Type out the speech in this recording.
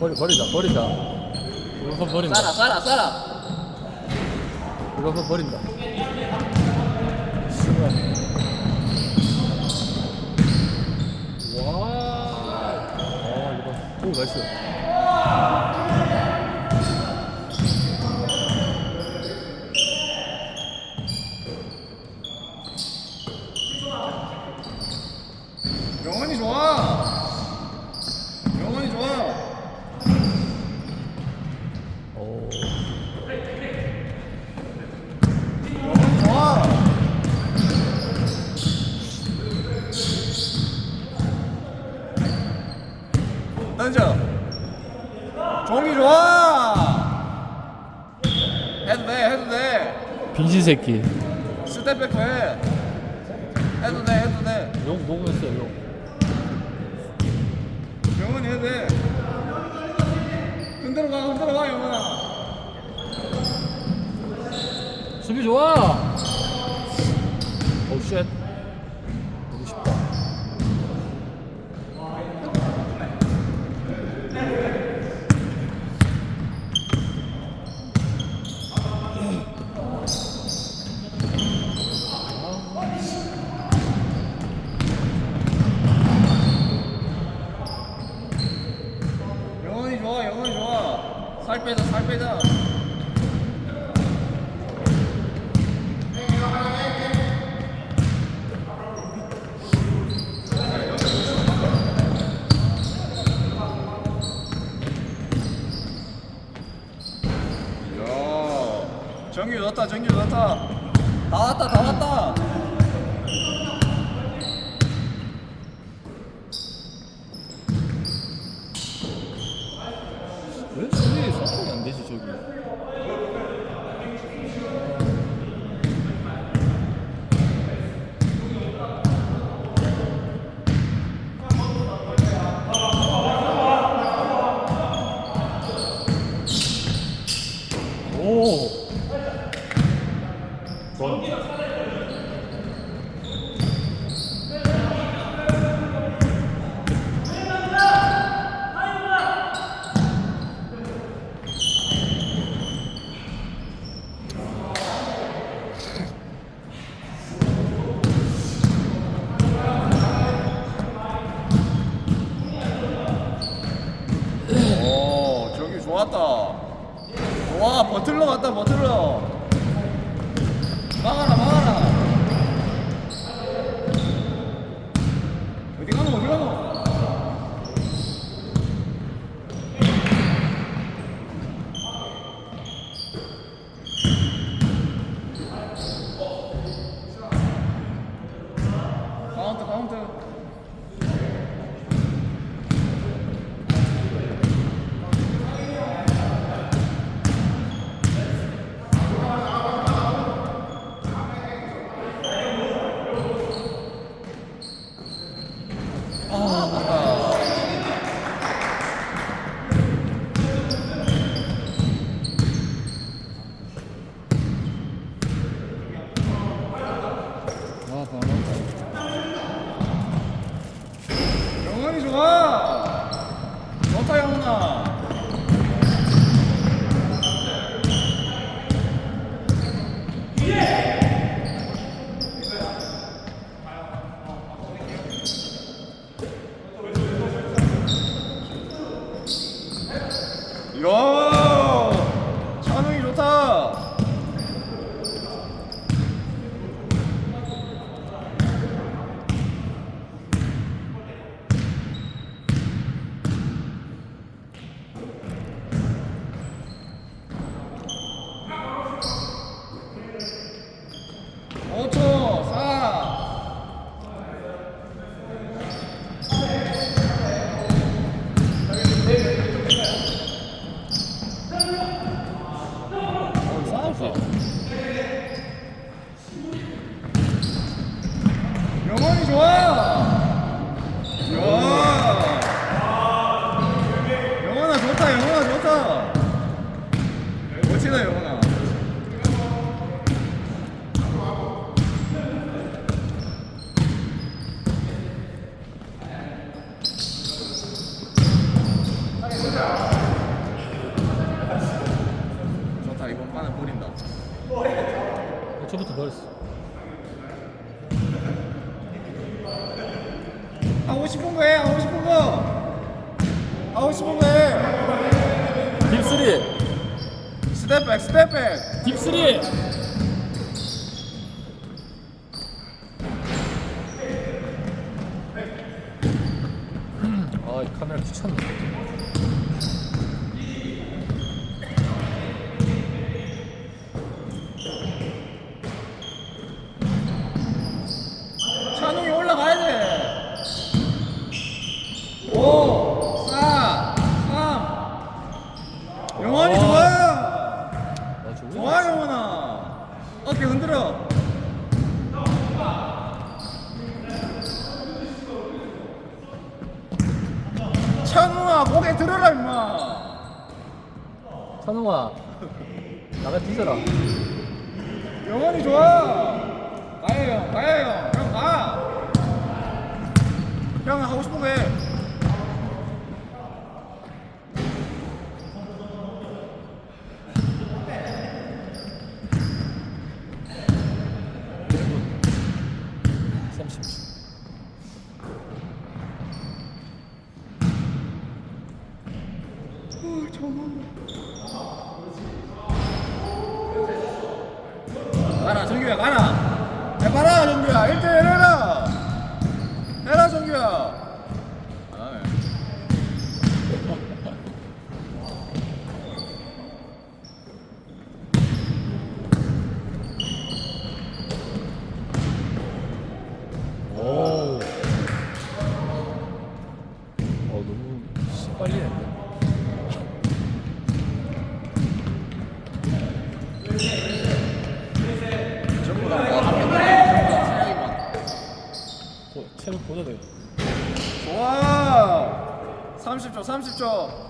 버리, 버리자, 버리자. 이거 버린다. 쏴라 쏴라 쏴라 이거 버린다. 와. 아, 이거. 오, 나이스. 영원히 좋아. 영원히 좋아. 오. 영원히 좋아. 던져. 종이 좋아. 해도 돼, 해도 돼. 빙신 새끼. 스텝백 해. 해도 돼, 해도 돼. 용 녹음했어, 용. 영원히 해도 돼. 흔들어 가, 흔들어 가, 영원아. 수비 좋아. 오, 쉣. 너무 쉽다. 영원히 좋아, 영원히 좋아. 살 빼자, 살 빼자. 야, 정규 넣었다, 정규 넣었다. 다 왔다, 다 왔다. 왜 수비 소통이 안 되지, 저기? 오. 좋아. 오, 저기 좋았다. 와, 버틀러 갔다, 버틀러. 막아라, 막아라. 어디 가노, 어디 가노? 카운트, 카운트. 아, 바로. 영원히 좋아. 좋다, 영원아. 이야, 찬웅이 좋다. 오초 사. 어, 싸우지. 영원히 좋아. 좋아. 영원아 좋다, 영원아 좋다. 멋지다, 영원아. 아, 하고 싶은 거 해. 하고 싶은 거. 하고 싶은 거 해. 딥3 스텝 백 스텝 백. 딥3 아 이 카메라 귀찮네 찬웅이 올라가야 돼. 5, 4, 3. 영환이 아. 좋아. 아, 저 좋아 영환아. 어깨 흔들어. 찬웅아 고개 들어라 임마. 찬웅아 나가 뒤져라 영환이 좋아. 가요 형, 가요 형, 형 가. 형 하고 싶은 거 해. 삼십 가라 정규야 가라. 해봐라 정규야. 1대1 해라. 해라 정규야 아, 오. 어 너무 씨, 빨리 했네. 전부 다 내가 합니다 전부 다 체력이만 어, 체력 보자 돼. 좋아 30초 30초